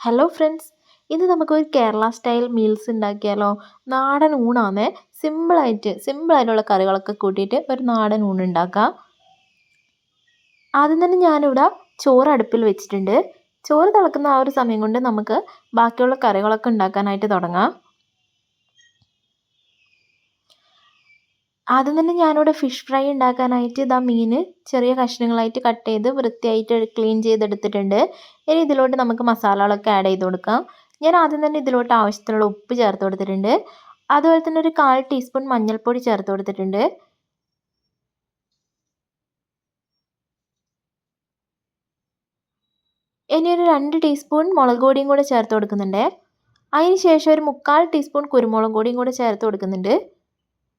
Hello friends ഇന്ന് നമുക്കൊരു Kerala style meals ഉണ്ടാക്കിയാലോ? നാടൻ ഊണാന്ന്. സിമ്പിളായിട്ട് സിമ്പിളായിട്ടുള്ള കറികളൊക്കെ കൂട്ടിയിട്ട് ഒരു നാടൻ ഊണ് ഉണ്ടാക്കാം. ആദ്യം തന്നെ ഞാനിവിടെ ചോറ് അടുപ്പിൽ വെച്ചിട്ടുണ്ട്. ചോറ് തിളക്കുന്ന ആ ഒരു സമയം കൊണ്ട് നമുക്ക് ബാക്കിയുള്ള കറികളൊക്കെ ഉണ്ടാക്കാനായിട്ട് തുടങ്ങാം. ആദ്യം തന്നെ ഞാനിവിടെ ഫിഷ് ഫ്രൈ ഉണ്ടാക്കാനായിട്ട് ഇതാ മീൻ ചെറിയ കഷ്ണങ്ങളായിട്ട് കട്ട് ചെയ്ത് വൃത്തിയായിട്ട് ക്ലീൻ ചെയ്തെടുത്തിട്ടുണ്ട്. ഇനി ഇതിലോട്ട് നമുക്ക് മസാലകളൊക്കെ ആഡ് ചെയ്ത് കൊടുക്കാം. ഞാൻ ആദ്യം തന്നെ ഇതിലോട്ട് ആവശ്യത്തിനുള്ള ഉപ്പ് ചേർത്ത് കൊടുത്തിട്ടുണ്ട്. അതുപോലെ തന്നെ ഒരു കാൽ ടീസ്പൂൺ മഞ്ഞൾപ്പൊടി ചേർത്ത് കൊടുത്തിട്ടുണ്ട്. ഇനി ഒരു രണ്ട് ടീസ്പൂൺ മുളക് പൊടിയും കൂടെ ചേർത്ത് കൊടുക്കുന്നുണ്ട്. അതിന് ശേഷം ഒരു മുക്കാൽ ടീസ്പൂൺ കുരുമുളക് പൊടിയും കൂടെ ചേർത്ത് കൊടുക്കുന്നുണ്ട്.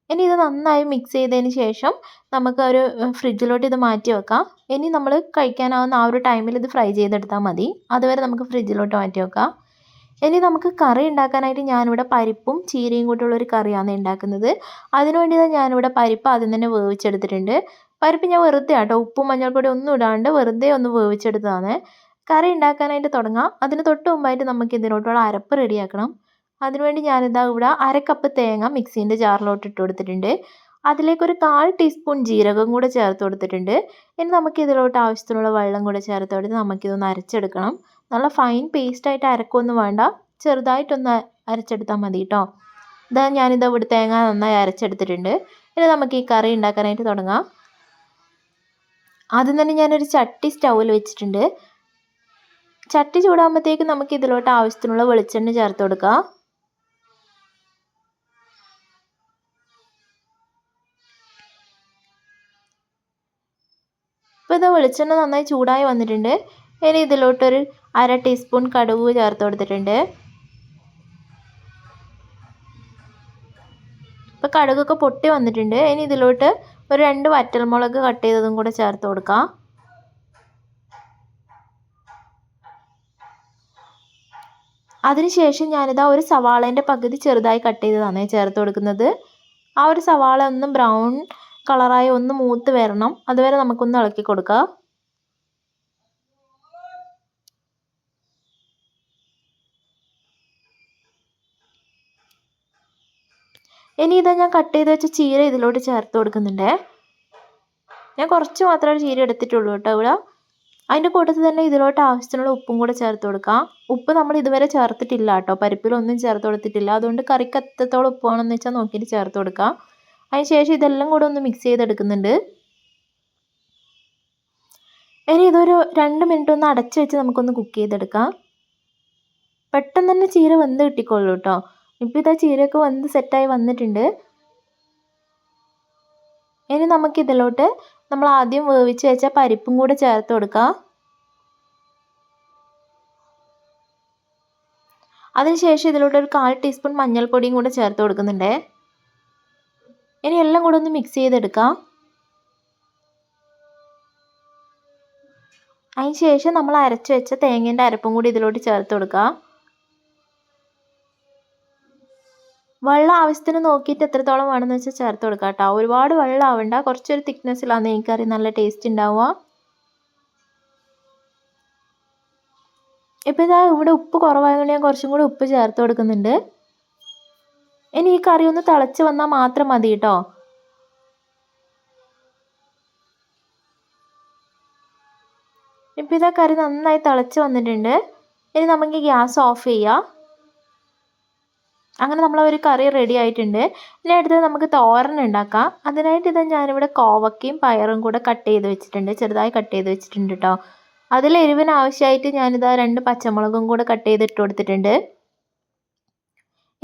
ഇനി ഇത് നന്നായി മിക്സ് ചെയ്തതിന് ശേഷം നമുക്ക് ഒരു ഫ്രിഡ്ജിലോട്ട് ഇത് മാറ്റി വെക്കാം. ഇനി നമ്മൾ കഴിക്കാനാവുന്ന ആ ഒരു ടൈമിൽ ഇത് ഫ്രൈ ചെയ്തെടുത്താൽ മതി. അതുവരെ നമുക്ക് ഫ്രിഡ്ജിലോട്ട് മാറ്റി വെക്കാം. ഇനി നമുക്ക് കറി ഉണ്ടാക്കാനായിട്ട് ഞാനിവിടെ പരിപ്പും ചീരയും കൂട്ടുള്ളൊരു കറിയാണ് ഉണ്ടാക്കുന്നത്. അതിനുവേണ്ടി ഞാനിവിടെ പരിപ്പ് ആദ്യം തന്നെ വേവിച്ചെടുത്തിട്ടുണ്ട്. പരിപ്പ് ഞാൻ വെറുതെ ആട്ടോ ഉപ്പും മഞ്ഞൾപ്പൊടി ഒന്നും ഇടാണ്ട് വെറുതെ ഒന്ന് വേവിച്ചെടുത്തതാണ്. കറി ഉണ്ടാക്കാനായിട്ട് തുടങ്ങാം. അതിന് തൊട്ട് മുമ്പായിട്ട് നമുക്ക് ഇതിലോട്ടുള്ള അരപ്പ് റെഡിയാക്കണം അതിനുവേണ്ടി ഞാനിതാ ഇവിടെ അരക്കപ്പ് കപ്പ് തേങ്ങ മിക്സീന്റെ ജാറിലോട്ട് ഇട്ട് കൊടുത്തിട്ടുണ്ട്. അതിലേക്ക് ഒരു കാൽ ടീസ്പൂൺ ജീരകം കൂടെ ചേർത്ത് കൊടുത്തിട്ടുണ്ട്. ഇനി നമുക്ക് ഇതിലോട്ട് ആവശ്യത്തിനുള്ള വെള്ളം കൂടെ ചേർത്ത് കൊടുത്ത് നമുക്കിതൊന്ന് അരച്ചെടുക്കണം. നല്ല ഫൈൻ പേസ്റ്റായിട്ട് അരക്കൊന്നും വേണ്ട. ചെറുതായിട്ടൊന്ന് അരച്ചെടുത്താൽ മതി കേട്ടോ ഇതാ ഞാനിതാ ഇവിടെ തേങ്ങ നന്നായി അരച്ചെടുത്തിട്ടുണ്ട്. ഇനി നമുക്ക് ഈ കറി ഉണ്ടാക്കാനായിട്ട് തുടങ്ങാം. ആദ്യം തന്നെ ഞാനൊരു ചട്ടി സ്റ്റൗവിൽ വെച്ചിട്ടുണ്ട്. ചട്ടി ചൂടാകുമ്പോഴത്തേക്ക് നമുക്ക് ഇതിലോട്ട് ആവശ്യത്തിനുള്ള വെളിച്ചെണ്ണ ചേർത്ത് കൊടുക്കാം. വെളിച്ചെണ്ണ നന്നായി ചൂടായി വന്നിട്ടുണ്ട്. ഇനി ഇതിലോട്ടൊരു അര ടീസ്പൂൺ കടുക് ചേർത്ത് കൊടുത്തിട്ടുണ്ട്. ഇപ്പോൾ കടുകൊക്കെ പൊട്ടി വന്നിട്ടുണ്ട്. ഇനി ഇതിലോട്ട് ഒരു രണ്ട് വറ്റൽമുളക് കട്ട് ചെയ്തതും കൂടെ ചേർത്ത് കൊടുക്കാം. അതിനുശേഷം ഞാനിതാ ഒരു സവാളേന്റെ പകുതി ചെറുതായി കട്ട് ചെയ്തതാണ് ചേർത്ത് കൊടുക്കുന്നത്. ആ ഒരു സവാള ഒന്ന് ബ്രൗൺ കളറായി ഒന്ന് മൂത്ത് വരണം. അതുവരെ നമുക്കൊന്ന് ഇളക്കി കൊടുക്കാം. ഇനി ഇതാ ഞാൻ കട്ട് ചെയ്ത് വെച്ച ചീര ഇതിലോട്ട് ചേർത്ത് കൊടുക്കുന്നുണ്ട്. ഞാൻ കുറച്ച് മാത്രമേ ചീര എടുത്തിട്ടുള്ളൂ കേട്ടോ ഇവിടെ. അതിന്റെ കൂട്ടത്തിൽ തന്നെ ഇതിലോട്ട് ആവശ്യത്തിനുള്ള ഉപ്പും കൂടെ ചേർത്ത് കൊടുക്കാം. ഉപ്പ് നമ്മൾ ഇതുവരെ ചേർത്തിട്ടില്ല കേട്ടോ. പരിപ്പിലൊന്നും ചേർത്ത് കൊടുത്തിട്ടില്ല. അതുകൊണ്ട് കറിക്ക് എത്രത്തോളം ഉപ്പ് വേണമെന്ന് വെച്ചാൽ നോക്കിയിട്ട് ചേർത്ത് കൊടുക്കാം. അതിന് ശേഷം ഇതെല്ലാം കൂടെ ഒന്ന് മിക്സ് ചെയ്തെടുക്കുന്നുണ്ട്. ഇനി ഇതൊരു രണ്ട് മിനിറ്റ് ഒന്ന് അടച്ച് വെച്ച് നമുക്കൊന്ന് കുക്ക് ചെയ്തെടുക്കാം. പെട്ടെന്ന് തന്നെ ചീര വന്ന് കിട്ടിക്കോളൂ കേട്ടോ ഇപ്പോൾ ഇതാ ചീരയൊക്കെ വെന്ത് സെറ്റായി വന്നിട്ടുണ്ട്. ഇനി നമുക്കിതിലോട്ട് നമ്മൾ ആദ്യം വേവിച്ച് വെച്ച പരിപ്പും കൂടെ ചേർത്ത് കൊടുക്കാം. അതിനുശേഷം ഇതിലോട്ട് ഒരു കാൽ ടീസ്പൂൺ മഞ്ഞൾപ്പൊടിയും കൂടെ ചേർത്ത് കൊടുക്കുന്നുണ്ട്. ഇനി എല്ലാം കൂടെ ഒന്ന് മിക്സ് ചെയ്തെടുക്കാം. അതിന് ശേഷം നമ്മൾ അരച്ച് വെച്ച തേങ്ങേന്റെ അരപ്പും കൂടി ഇതിലോട്ട് ചേർത്ത് കൊടുക്കാം. വെള്ളം ആവശ്യത്തിന് നോക്കിയിട്ട് എത്രത്തോളം വേണമെന്ന് വെച്ചാൽ ചേർത്ത് കൊടുക്കാം കേട്ടോ. ഒരുപാട് വെള്ളം ആവണ്ട. കുറച്ചൊരു തിക്നെസ്സിലാണ് നെയ്ക്കറി നല്ല ടേസ്റ്റ് ഉണ്ടാവുക ഇപ്പം ഇതാ ഇവിടെ ഉപ്പ് കുറവായതുകൊണ്ട് ഞാൻ കുറച്ചും കൂടി ഉപ്പ് ചേർത്ത് കൊടുക്കുന്നുണ്ട്. ഇനി ഈ കറി ഒന്ന് തിളച്ച് വന്നാൽ മാത്രം മതി കേട്ടോ ഇപ്പം ഇതാ കറി നന്നായി തിളച്ച് വന്നിട്ടുണ്ട്. ഇനി നമുക്ക് ഗ്യാസ് ഓഫ് ചെയ്യാം. അങ്ങനെ നമ്മൾ ഒരു കറി റെഡി ആയിട്ടുണ്ട്. ഇനി അടുത്തത് നമുക്ക് തോരൻ ഉണ്ടാക്കാം. അതിനായിട്ട് ഇതാ ഞാനിവിടെ കോവക്കയും പയറും കൂടെ കട്ട് ചെയ്ത് വെച്ചിട്ടുണ്ട്. ചെറുതായി കട്ട് ചെയ്ത് വെച്ചിട്ടുണ്ട് കേട്ടോ അതിൽ എരിവിന് ആവശ്യമായിട്ട് ഞാനിതാ രണ്ട് പച്ചമുളകും കൂടെ കട്ട് ചെയ്തിട്ട് കൊടുത്തിട്ടുണ്ട്.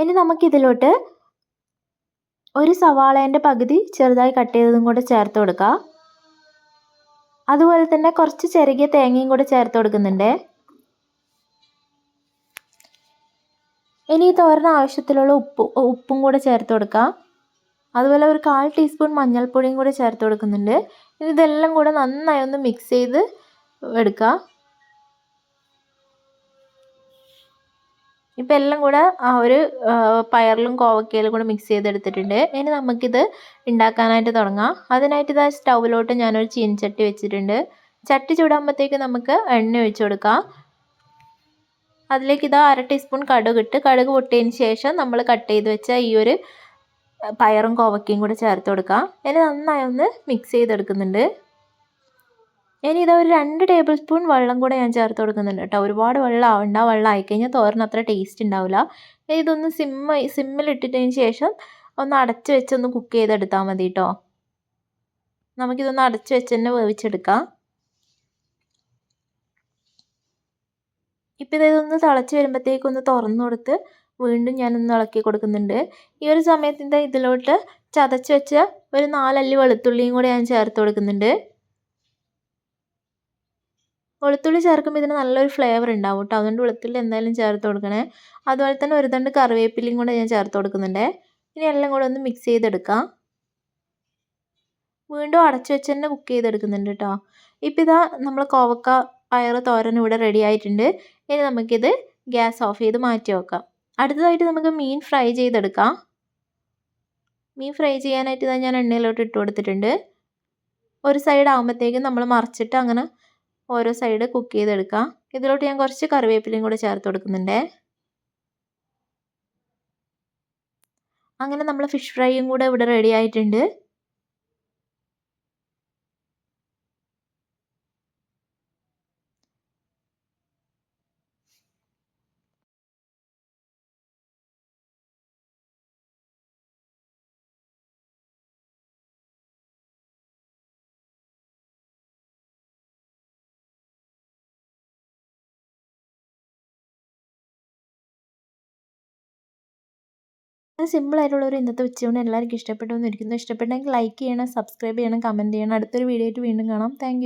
ഇനി നമുക്കിതിലോട്ട് ഒരു സവാളേന്റെ പകുതി ചെറുതായി കട്ട് ചെയ്തതും കൂടെ ചേർത്ത് കൊടുക്കുക അതുപോലെ തന്നെ കുറച്ച് ചെറുകിയ തേങ്ങയും കൂടെ ചേർത്ത് കൊടുക്കുന്നുണ്ട്. ഇനി ഈ തോരന് ആവശ്യത്തിലുള്ള ഉപ്പ് ഉപ്പും കൂടെ ചേർത്ത് കൊടുക്കാം. അതുപോലെ ഒരു കാൽ ടീസ്പൂൺ മഞ്ഞൾപ്പൊടിയും കൂടെ ചേർത്ത് കൊടുക്കുന്നുണ്ട്. ഇതെല്ലാം കൂടെ നന്നായി ഒന്ന് മിക്സ് ചെയ്ത് എടുക്കുക ഇപ്പം എല്ലാം കൂടെ ആ ഒരു പയറിലും കോവക്കയിലും കൂടെ മിക്സ് ചെയ്തെടുത്തിട്ടുണ്ട്. ഇനി നമുക്കിത് ഉണ്ടാക്കാനായിട്ട് തുടങ്ങാം. അതിനായിട്ട് ഇതാ സ്റ്റൗവിലോട്ട് ഞാനൊരു ചീനച്ചട്ടി വെച്ചിട്ടുണ്ട്. ചട്ടി ചൂടാകുമ്പോഴത്തേക്ക് നമുക്ക് എണ്ണ ഒഴിച്ചു കൊടുക്കാം. അതിലേക്ക് ഇതാ അര ടീസ്പൂൺ കടുക് ഇട്ട് കടുക് പൊട്ടിയതിന് ശേഷം നമ്മൾ കട്ട് ചെയ്ത് വെച്ച ഈ ഒരു പയറും കോവക്കയും കൂടെ ചേർത്ത് കൊടുക്കാം. ഇനി നന്നായി ഒന്ന് മിക്സ് ചെയ്തെടുക്കുന്നുണ്ട്. ഇനി ഇതാ ഒരു രണ്ട് ടേബിൾ സ്പൂൺ വെള്ളം കൂടെ ഞാൻ ചേർത്ത് കൊടുക്കുന്നുണ്ട് കേട്ടോ. ഒരുപാട് വെള്ളം ആവണ്ട. വെള്ളം ആയിക്കഴിഞ്ഞാൽ തോരൻ അത്ര ടേസ്റ്റ് ഉണ്ടാവില്ല ഇതൊന്ന് സിമ്മ സിമ്മിലിട്ടിട്ടതിന് ശേഷം ഒന്ന് അടച്ച് വെച്ചൊന്ന് കുക്ക് ചെയ്തെടുത്താൽ മതി കേട്ടോ നമുക്കിതൊന്ന് അടച്ച് വെച്ച് തന്നെ വേവിച്ചെടുക്കാം. ഇപ്പം ഇതൊന്ന് തിളച്ച് വരുമ്പോഴത്തേക്കൊന്ന് തുറന്നു കൊടുത്ത് വീണ്ടും ഞാനൊന്ന് ഇളക്കി കൊടുക്കുന്നുണ്ട്. ഈ ഒരു സമയത്തിന്റെ ഇതിലോട്ട് ചതച്ച് വെച്ച ഒരു നാലല്ലി വെളുത്തുള്ളിയും കൂടെ ഞാൻ ചേർത്ത് കൊടുക്കുന്നുണ്ട്. വെളുത്തുള്ളി ചേർക്കുമ്പോൾ ഇതിന് നല്ലൊരു ഫ്ലേവർ ഉണ്ടാവും കേട്ടോ അതുകൊണ്ട് വെളുത്തുള്ളി എന്തായാലും ചേർത്ത് കൊടുക്കണേ. അതുപോലെ തന്നെ ഒരു തണ്ട് കറിവേപ്പിലയും കൂടെ ഞാൻ ചേർത്ത് കൊടുക്കുന്നുണ്ട്. ഇനി എല്ലാം കൂടെ ഒന്ന് മിക്സ് ചെയ്തെടുക്കാം. വീണ്ടും അടച്ചു വെച്ച് തന്നെ കുക്ക് ചെയ്തെടുക്കുന്നുണ്ട് കേട്ടോ ഇപ്പം ഇതാ നമ്മൾ കോവക്ക പയർ തോരൻ ഇവിടെ റെഡി ആയിട്ടുണ്ട്. ഇനി നമുക്കിത് ഗ്യാസ് ഓഫ് ചെയ്ത് മാറ്റി വെക്കാം. അടുത്തതായിട്ട് നമുക്ക് മീൻ ഫ്രൈ ചെയ്തെടുക്കാം. മീൻ ഫ്രൈ ചെയ്യാനായിട്ട് ഇതാ ഞാൻ എണ്ണയിലോട്ട് ഇട്ട് കൊടുത്തിട്ടുണ്ട്. ഒരു സൈഡ് ആകുമ്പോഴത്തേക്കും നമ്മൾ മറിച്ചിട്ട് അങ്ങനെ ഓരോ സൈഡ് കുക്ക് ചെയ്തെടുക്കാം. ഇതിലോട്ട് ഞാൻ കുറച്ച് കറിവേപ്പിലയും കൂടെ ചേർത്ത് കൊടുക്കുന്നുണ്ട്. അങ്ങനെ നമ്മൾ ഫിഷ് ഫ്രൈയും കൂടെ ഇവിടെ റെഡി ആയിട്ടുണ്ട്. ഒരു ഇന്നത്തെ ഉച്ചയൂണ് എല്ലാവർക്കും ഇഷ്ടപ്പെട്ടു എന്നിരിക്കുന്നു ഇഷ്ടപ്പെട്ടെങ്കിൽ ലൈക്ക് ചെയ്യണം സബ്സ്ക്രൈബ് ചെയ്യണം കമന്റ് ചെയ്യണം. അടുത്തൊരു വീഡിയോ ആയിട്ട് വീണ്ടും കാണാം. താങ്ക്